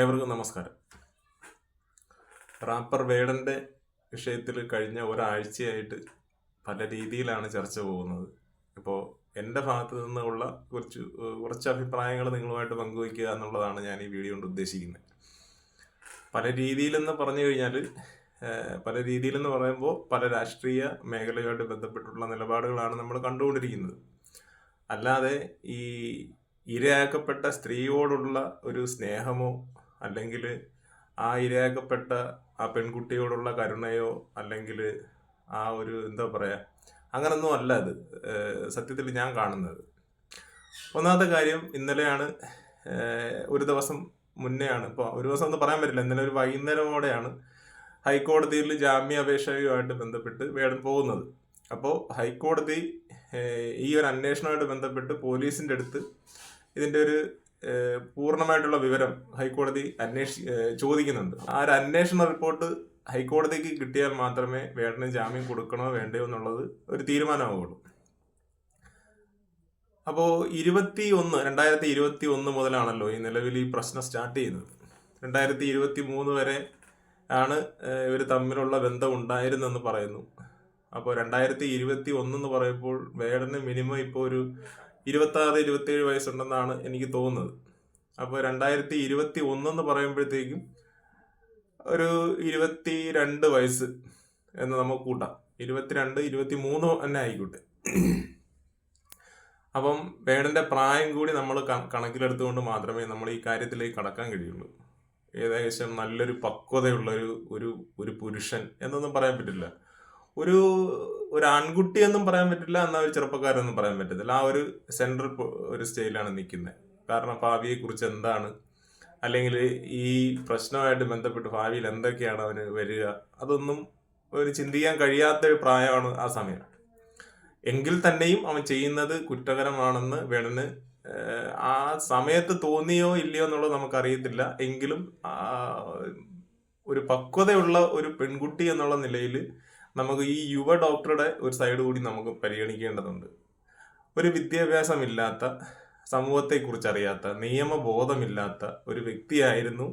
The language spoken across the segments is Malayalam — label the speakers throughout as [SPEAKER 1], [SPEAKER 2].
[SPEAKER 1] ഏവർക്കും നമസ്കാരം. റാപ്പർ വേഡന്റെ വിഷയത്തിൽ കഴിഞ്ഞ ഒരാഴ്ചയായിട്ട് പല രീതിയിലാണ് ചർച്ച പോകുന്നത്. ഇപ്പോൾ എന്റെ ഭാഗത്ത് നിന്നുള്ള കുറച്ച് കുറച്ച് അഭിപ്രായങ്ങൾ നിങ്ങളുമായിട്ട് പങ്കുവയ്ക്കുക എന്നുള്ളതാണ് ഞാൻ ഈ വീഡിയോ കൊണ്ട് ഉദ്ദേശിക്കുന്നത്. പല രീതിയിലെന്ന് പറഞ്ഞു കഴിഞ്ഞാൽ പല രീതിയിലെന്ന് പറയുമ്പോൾ പല രാഷ്ട്രീയ മേഖലയുമായിട്ട് ബന്ധപ്പെട്ടുള്ള നിലപാടുകളാണ് നമ്മൾ കണ്ടുകൊണ്ടിരിക്കുന്നത്. അല്ലാതെ ഈ ഇരയാക്കപ്പെട്ട സ്ത്രീയോടുള്ള ഒരു സ്നേഹമോ അല്ലെങ്കിൽ ആ ഇരയാക്കപ്പെട്ട ആ പെൺകുട്ടിയോടുള്ള കരുണയോ അല്ലെങ്കിൽ ആ ഒരു എന്താ പറയുക അങ്ങനൊന്നും അല്ല അത്. സത്യത്തിൽ ഞാൻ കാണുന്നത്. ഒന്നാമത്തെ കാര്യം ഇന്നലെയാണ് ഒരു ദിവസം മുന്നെയാണ് ഇപ്പോൾ ഒരു ദിവസം എന്ന് പറയാൻ പറ്റില്ല. ഇന്നലെ ഒരു വൈകുന്നേരമോടെയാണ് ഹൈക്കോടതിയിൽ ജാമ്യാപേക്ഷയുമായിട്ട് ബന്ധപ്പെട്ട് വേണം പോകുന്നത്. അപ്പോൾ ഹൈക്കോടതി ഈ ഒരു അന്വേഷണവുമായിട്ട് ബന്ധപ്പെട്ട് പോലീസിന്റെ അടുത്ത് ഇതിന്റെ ഒരു പൂർണമായിട്ടുള്ള വിവരം ഹൈക്കോടതി അന്വേഷി ചോദിക്കുന്നുണ്ട്. ആ ഒരു അന്വേഷണ റിപ്പോർട്ട് ഹൈക്കോടതിക്ക് കിട്ടിയാൽ മാത്രമേ വേണ്ടന് ജാമ്യം കൊടുക്കണോ വേണ്ടയോ എന്നുള്ളത് ഒരു തീരുമാനമാവുള്ളൂ. അപ്പോൾ ഇരുപത്തി ഒന്ന് രണ്ടായിരത്തി ഇരുപത്തി ഒന്ന് മുതലാണല്ലോ ഈ നിലവിൽ ഈ പ്രശ്നം സ്റ്റാർട്ട് ചെയ്യുന്നത്. രണ്ടായിരത്തി ഇരുപത്തി മൂന്ന് വരെ ആണ് ഇവർ തമ്മിലുള്ള ബന്ധം ഉണ്ടായിരുന്നെന്ന് പറയുന്നു. അപ്പോൾ രണ്ടായിരത്തി ഇരുപത്തി ഒന്നെന്ന് പറയുമ്പോൾ വേടന് മിനിമം ഇപ്പോൾ ഒരു ഇരുപത്തി ആറ് ഇരുപത്തി ഏഴ് വയസ്സുണ്ടെന്നാണ് എനിക്ക് തോന്നുന്നത്. അപ്പോൾ രണ്ടായിരത്തി ഇരുപത്തി ഒന്നെന്ന് പറയുമ്പോഴത്തേക്കും ഒരു ഇരുപത്തി രണ്ട് വയസ്സ് എന്ന് നമുക്ക് കൂട്ടാം. ഇരുപത്തിരണ്ട് ഇരുപത്തി മൂന്ന് തന്നെ ആയിക്കോട്ടെ. അപ്പം വേണന്റെ പ്രായം കൂടി നമ്മൾ കണക്കിലെടുത്തുകൊണ്ട് മാത്രമേ നമ്മൾ ഈ കാര്യത്തിലേക്ക് കടക്കാൻ കഴിയുള്ളൂ. ഏകദേശം നല്ലൊരു പക്വതയുള്ള ഒരു ഒരു പുരുഷൻ എന്നൊന്നും പറയാൻ പറ്റില്ല. ഒരു ഒരു ആൺകുട്ടി എന്നും പറയാൻ പറ്റില്ല എന്നാൽ ഒരു ചെറുപ്പക്കാരെന്നും പറയാൻ പറ്റത്തില്ല. ആ ഒരു സെൻട്രൽ ഒരു സ്റ്റേജിലാണ് നിൽക്കുന്നത് കാരണം ഭാവിയെ കുറിച്ച് എന്താണ്? അല്ലെങ്കിൽ ഈ പ്രശ്നമായിട്ട് ബന്ധപ്പെട്ട് ഭാവിയിൽ എന്തൊക്കെയാണ് അവന് വരിക? അതൊന്നും ഒരു ചിന്തിക്കാൻ കഴിയാത്ത ഒരു പ്രായമാണ് ആ സമയം. എങ്കിൽ തന്നെയും അവൻ ചെയ്യുന്നത് കുറ്റകരമാണെന്ന് വേണന് ആ സമയത്ത് തോന്നിയോ ഇല്ലയോ എന്നുള്ളത് നമുക്കറിയത്തില്ല. എങ്കിലും ഒരു പക്വതയുള്ള ഒരു പെൺകുട്ടി എന്നുള്ള നിലയിൽ നമുക്ക് ഈ യുവ ഡോക്ടറുടെ ഒരു സൈഡ് കൂടി നമുക്ക് പരിഗണിക്കേണ്ടതുണ്ട്. ഒരു വിദ്യാഭ്യാസമില്ലാത്ത സമൂഹത്തെക്കുറിച്ച് അറിയാത്ത നിയമബോധമില്ലാത്ത ഒരു വ്യക്തിയായിരുന്നു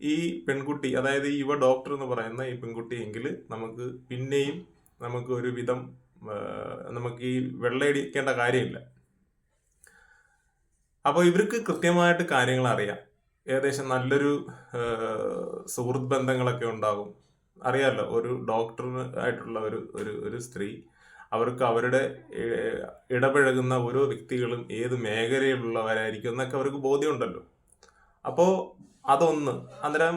[SPEAKER 1] ഈ പെൺകുട്ടി അതായത് ഈ യുവ ഡോക്ടർ എന്ന് പറയുന്ന ഈ പെൺകുട്ടി എങ്കിൽ നമുക്ക് പിന്നെയും നമുക്ക് ഒരു വിധം നമുക്ക് ഈ വെള്ളയടിക്കേണ്ട കാര്യമില്ല. അപ്പോൾ ഇവർക്ക് കൃത്യമായിട്ട് കാര്യങ്ങൾ അറിയാം ഏകദേശം നല്ലൊരു സുഹൃത്ത് ബന്ധങ്ങളൊക്കെ ഉണ്ടാകും അറിയാമല്ലോ ഒരു ഡോക്ടർ ആയിട്ടുള്ള ഒരു ഒരു ഒരു സ്ത്രീ അവർക്ക് അവരുടെ ഇടപഴകുന്ന ഓരോ വ്യക്തികളും ഏത് മേഖലയിലുള്ളവരായിരിക്കും എന്നൊക്കെ അവർക്ക് ബോധ്യമുണ്ടല്ലോ. അപ്പോൾ അതൊന്ന് അന്നേരം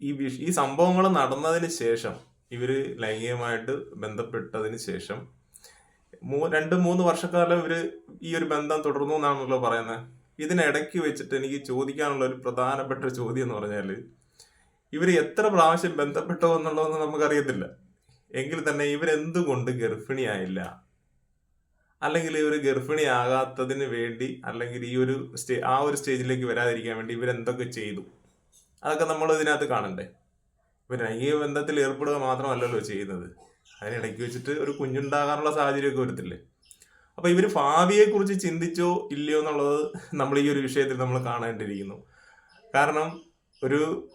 [SPEAKER 1] ഈ വിഷ ഈ സംഭവങ്ങൾ നടന്നതിന് ശേഷം ഇവർ ലൈംഗികമായിട്ട് ബന്ധപ്പെട്ടതിന് ശേഷം മൂ രണ്ട് മൂന്ന് വർഷക്കാലം ഇവർ ഈ ഒരു ബന്ധം തുടർന്നു എന്നാണല്ലോ പറയുന്നത്. ഇതിനിടയ്ക്ക് വെച്ചിട്ട് എനിക്ക് ചോദിക്കാനുള്ള ഒരു പ്രധാനപ്പെട്ട ചോദ്യം എന്ന് പറഞ്ഞാൽ ഇവർ എത്ര പ്രാവശ്യം ബന്ധപ്പെട്ടോ എന്നുള്ളതൊന്നും നമുക്കറിയത്തില്ല. എങ്കിൽ തന്നെ ഇവരെന്തുകൊണ്ട് ഗർഭിണിയായില്ല? അല്ലെങ്കിൽ ഇവർ ഗർഭിണിയാകാത്തതിന് വേണ്ടി അല്ലെങ്കിൽ ഈ ഒരു സ്റ്റേ ആ ഒരു സ്റ്റേജിലേക്ക് വരാതിരിക്കാൻ വേണ്ടി ഇവരെന്തൊക്കെ ചെയ്തു? അതൊക്കെ നമ്മൾ ഇതിനകത്ത് കാണണ്ടേ? ഇവർ ലൈംഗിക ബന്ധത്തിൽ ഏർപ്പെടുക മാത്രമല്ലല്ലോ ചെയ്യുന്നത്. അതിനിടയ്ക്ക് വെച്ചിട്ട് ഒരു കുഞ്ഞുണ്ടാകാനുള്ള സാഹചര്യമൊക്കെ വരത്തില്ലേ? അപ്പൊ ഇവർ ഭാവിയെ കുറിച്ച് ചിന്തിച്ചോ ഇല്ലയോ എന്നുള്ളത് നമ്മൾ ഈ ഒരു വിഷയത്തിൽ നമ്മൾ കാണേണ്ടിയിരിക്കുന്നു. കാരണം ഒരു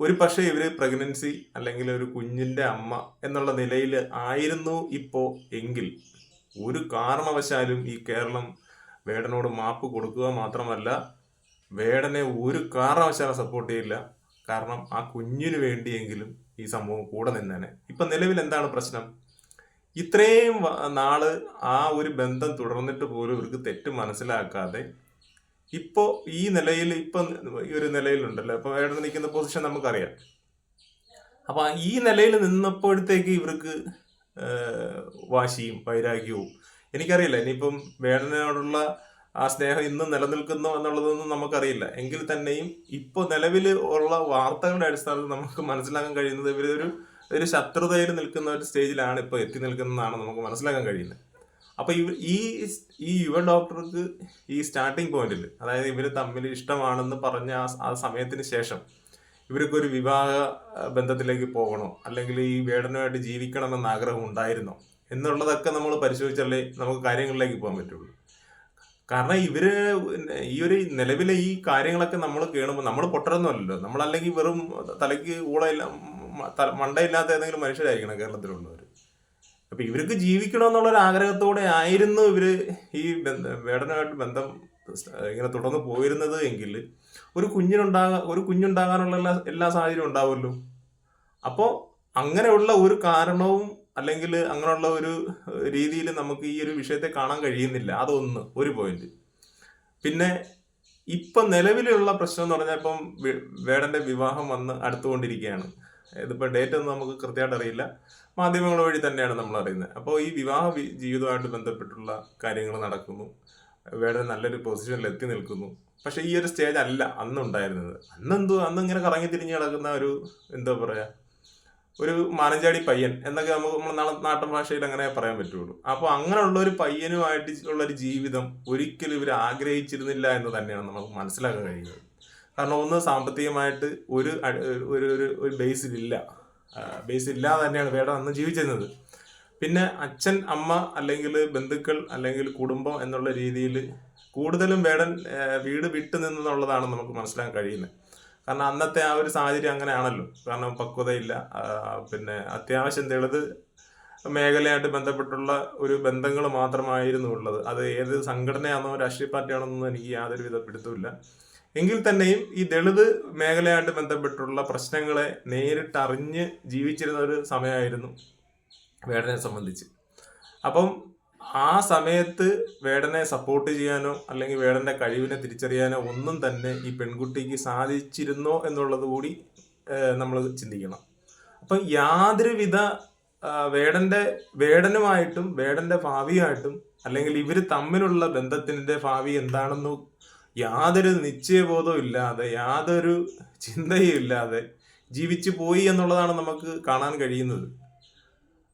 [SPEAKER 1] ഒരു പക്ഷേ ഇവർ പ്രഗ്നൻസി അല്ലെങ്കിൽ ഒരു കുഞ്ഞിന്റെ അമ്മ എന്നുള്ള നിലയിൽ ആയിരുന്നു ഇപ്പോ എങ്കിൽ ഒരു കാരണവശാലും ഈ കേരളം വേടനോട് മാപ്പ് കൊടുക്കുക മാത്രമല്ല വേടനെ ഒരു കാരണവശാലും സപ്പോർട്ട് ചെയ്യില്ല. കാരണം ആ കുഞ്ഞിന് വേണ്ടിയെങ്കിലും ഈ സംഭവം കൂടെ നിന്നേനെ. ഇപ്പൊ നിലവിൽ എന്താണ് പ്രശ്നം? ഇത്രയും നാൾ ആ ഒരു ബന്ധം തുടർന്നിട്ട് പോലും ഇവർക്ക് തെറ്റ് മനസ്സിലാക്കാതെ ഇപ്പോ ഈ നിലയിൽ ഇപ്പൊ ഈ ഒരു നിലയിലുണ്ടല്ലോ. ഇപ്പൊ വേടൻ നിൽക്കുന്ന പൊസിഷൻ നമുക്കറിയാം. അപ്പൊ ഈ നിലയിൽ നിന്നപ്പോഴത്തേക്ക് ഇവർക്ക് വാശിയും വൈരാഗ്യവും. എനിക്കറിയില്ല. ഇനിയിപ്പം വേടനോടുള്ള ആ സ്നേഹം ഇന്ന് നിലനിൽക്കുന്നു എന്നുള്ളതൊന്നും നമുക്കറിയില്ല. എങ്കിൽ തന്നെയും ഇപ്പോൾ നിലവിൽ ഉള്ള വാർത്തകളുടെ അടിസ്ഥാനത്തിൽ നമുക്ക് മനസ്സിലാക്കാൻ കഴിയുന്നത് ഇവരൊരു ഒരു ശത്രുതയിൽ നിൽക്കുന്ന ഒരു സ്റ്റേജിലാണ് ഇപ്പോൾ എത്തി നിൽക്കുന്നതാണ് നമുക്ക് മനസ്സിലാക്കാൻ കഴിയുന്നത്. അപ്പൊ ഇവ ഈ ഈ യുവ ഡോക്ടർക്ക് ഈ സ്റ്റാർട്ടിങ് പോയിന്റിൽ അതായത് ഇവർ തമ്മിൽ ഇഷ്ടമാണെന്ന് പറഞ്ഞ ആ ആ സമയത്തിന് ശേഷം ഇവർക്ക് ഒരു വിവാഹ ബന്ധത്തിലേക്ക് പോകണോ? അല്ലെങ്കിൽ ഈ വേടനുമായിട്ട് ജീവിക്കണമെന്ന ആഗ്രഹം ഉണ്ടായിരുന്നോ? എന്നുള്ളതൊക്കെ നമ്മൾ പരിശോധിച്ചാലേ നമുക്ക് കാര്യങ്ങളിലേക്ക് പോകാൻ പറ്റുള്ളൂ. കാരണം ഇവർ ഈ ഒരു നിലവിലെ ഈ കാര്യങ്ങളൊക്കെ നമ്മൾ കേണുമ്പോൾ നമ്മൾ പൊട്ടരൊന്നുമല്ലല്ലോ നമ്മളല്ലെങ്കിൽ വെറും തലയ്ക്ക് ഊളയില്ല മണ്ടയില്ലാത്ത ഏതെങ്കിലും മനുഷ്യരായിരിക്കണം കേരളത്തിലുള്ളവർ അപ്പൊ ഇവർക്ക് ജീവിക്കണമെന്നുള്ള ഒരു ആഗ്രഹത്തോടെ ആയിരുന്നു ഇവർ ഈ ബന്ധ വേടനുമായിട്ട് ബന്ധം ഇങ്ങനെ തുടർന്ന് പോയിരുന്നത് എങ്കിൽ ഒരു കുഞ്ഞിനുണ്ടാകാൻ ഒരു കുഞ്ഞുണ്ടാകാനുള്ള എല്ലാ എല്ലാ സാഹചര്യവും ഉണ്ടാവുമല്ലോ. അപ്പോൾ അങ്ങനെയുള്ള ഒരു കാരണവും അല്ലെങ്കിൽ അങ്ങനെയുള്ള ഒരു രീതിയിൽ നമുക്ക് ഈ ഒരു വിഷയത്തെ കാണാൻ കഴിയുന്നില്ല. അതൊന്ന് ഒരു പോയിന്റ് പിന്നെ ഇപ്പം നിലവിലുള്ള പ്രശ്നം എന്ന് പറഞ്ഞാൽ ഇപ്പം വേടന്റെ വിവാഹം വന്ന് അടുത്തുകൊണ്ടിരിക്കുകയാണ്. ഇതിപ്പോൾ ഡേറ്റ് ഒന്നും നമുക്ക് കൃത്യമായിട്ട് അറിയില്ല. മാധ്യമങ്ങൾ വഴി തന്നെയാണ് നമ്മൾ അറിയുന്നത്. അപ്പോൾ ഈ വിവാഹ ജീവിതമായിട്ട് ബന്ധപ്പെട്ടുള്ള കാര്യങ്ങൾ നടക്കുന്നു. വേറെ നല്ലൊരു പൊസിഷനിൽ എത്തി നിൽക്കുന്നു. പക്ഷേ ഈ ഒരു സ്റ്റേജ് അല്ല അന്ന് ഉണ്ടായിരുന്നത്. അന്നെന്തോ അന്ന് ഇങ്ങനെ കറങ്ങി തിരിഞ്ഞ് കിടക്കുന്ന ഒരു എന്താ പറയാ ഒരു മാനഞ്ചാടി പയ്യൻ എന്നൊക്കെ നമുക്ക് നമ്മൾ നാട്ടിൻ ഭാഷയിൽ അങ്ങനെ പറയാൻ പറ്റുള്ളൂ. അപ്പോൾ അങ്ങനെയുള്ള ഒരു പയ്യനുമായിട്ട് ഉള്ള ഒരു ജീവിതം ഒരിക്കലും ഇവർ ആഗ്രഹിച്ചിരുന്നില്ല എന്ന് തന്നെയാണ് നമുക്ക് മനസ്സിലാക്കാൻ കഴിയുന്നത്. കാരണം ഒന്ന് സാമ്പത്തികമായിട്ട് ഒരു ഒരു ഒരു ഒരു ബേസ് ഇല്ല. ബേസ് ഇല്ലാതെ തന്നെയാണ് വേടൻ അന്ന് ജീവിച്ചിരുന്നത്. പിന്നെ അച്ഛൻ അമ്മ അല്ലെങ്കിൽ ബന്ധുക്കൾ അല്ലെങ്കിൽ കുടുംബം എന്നുള്ള രീതിയിൽ കൂടുതലും വേടൻ വീട് വിട്ടു നിന്നുള്ളതാണ് നമുക്ക് മനസ്സിലാക്കാൻ കഴിയുന്നത്. കാരണം അന്നത്തെ ആ ഒരു സാഹചര്യം അങ്ങനെയാണല്ലോ. കാരണം പക്വതയില്ല. പിന്നെ അത്യാവശ്യം തെളിത് മേഖലയായിട്ട് ബന്ധപ്പെട്ടുള്ള ഒരു ബന്ധങ്ങൾ മാത്രമായിരുന്നു ഉള്ളത്. അത് ഏത് സംഘടനയാണോ രാഷ്ട്രീയ പാർട്ടിയാണെന്നൊന്നും എനിക്ക് യാതൊരു വിധ പിടുത്തമില്ല എങ്കിൽ തന്നെയും ഈ ദളിത് മേഖലയായിട്ട് ബന്ധപ്പെട്ടുള്ള പ്രശ്നങ്ങളെ നേരിട്ട് അറിഞ്ഞ് ജീവിച്ചിരുന്ന ഒരു സമയമായിരുന്നു വേടനെ സംബന്ധിച്ച്. അപ്പം ആ സമയത്ത് വേടനെ സപ്പോർട്ട് ചെയ്യാനോ അല്ലെങ്കിൽ വേടന്റെ കഴിവിനെ തിരിച്ചറിയാനോ ഒന്നും തന്നെ ഈ പെൺകുട്ടിക്ക് സാധിച്ചിരുന്നോ എന്നുള്ളത് കൂടി നമ്മൾ ചിന്തിക്കണം. അപ്പം യാതൊരുവിധ വേടന്റെ വേടനുമായിട്ടും വേടന്റെ ഭാവിയായിട്ടും അല്ലെങ്കിൽ ഇവർ തമ്മിലുള്ള ബന്ധത്തിന്റെ ഭാവി എന്താണെന്ന് യാതൊരു നിശ്ചയബോധവും ഇല്ലാതെ യാതൊരു ചിന്തയും ഇല്ലാതെ ജീവിച്ചു പോയി എന്നുള്ളതാണ് നമുക്ക് കാണാൻ കഴിയുന്നത്.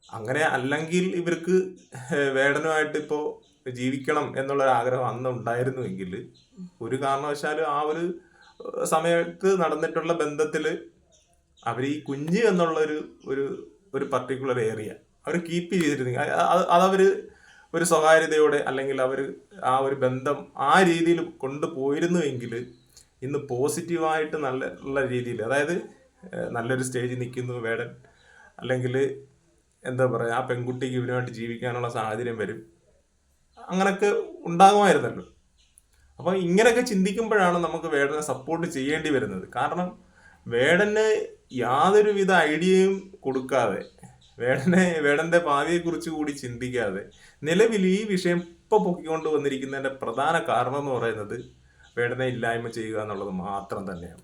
[SPEAKER 1] അങ്ങനെ അല്ലെങ്കിൽ ഇവർക്ക് വേടനുമായിട്ട് ഇപ്പോൾ ജീവിക്കണം എന്നുള്ളൊരു ആഗ്രഹം അന്ന് ഉണ്ടായിരുന്നുവെങ്കിൽ ഒരു കാരണവശാലും ആ ഒരു സമയത്ത് നടന്നിട്ടുള്ള ബന്ധത്തിൽ അവർ ഈ കുഞ്ഞ് എന്നുള്ളൊരു ഒരു ഒരു പർട്ടിക്കുലർ ഏരിയ അവർ കീപ്പ് ചെയ്തിരുന്നെങ്കിൽ അത് അതവർ ഒരു സ്വകാര്യതയോടെ അല്ലെങ്കിൽ അവർ ആ ഒരു ബന്ധം ആ രീതിയിൽ കൊണ്ടുപോയിരുന്നുവെങ്കിൽ ഇന്ന് പോസിറ്റീവായിട്ട് നല്ല ഉള്ള രീതിയിൽ അതായത് നല്ലൊരു സ്റ്റേജിൽ നിൽക്കുന്നു വേടൻ. അല്ലെങ്കിൽ എന്താ പറയുക ആ പെൺകുട്ടിക്ക് ഇവനുമായിട്ട് ജീവിക്കാനുള്ള സാഹചര്യം വരും. അങ്ങനൊക്കെ ഉണ്ടാകുമായിരുന്നല്ലോ. അപ്പോൾ ഇങ്ങനെയൊക്കെ ചിന്തിക്കുമ്പോഴാണ് നമുക്ക് വേടനെ സപ്പോർട്ട് ചെയ്യേണ്ടി വരുന്നത്. കാരണം വേടന് യാതൊരുവിധ ഐഡിയയും കൊടുക്കാതെ വേടനെ വേടന്റെ ഭാവിയെക്കുറിച്ച് കൂടി ചിന്തിക്കാതെ നിലവിൽ ഈ വിഷയം ഇപ്പൊ പൊക്കിക്കൊണ്ട് വന്നിരിക്കുന്നതിന്റെ പ്രധാന കാരണം എന്ന് പറയുന്നത് വേടനെ ഇല്ലായ്മ ചെയ്യുക എന്നുള്ളത് മാത്രം തന്നെയാണ്.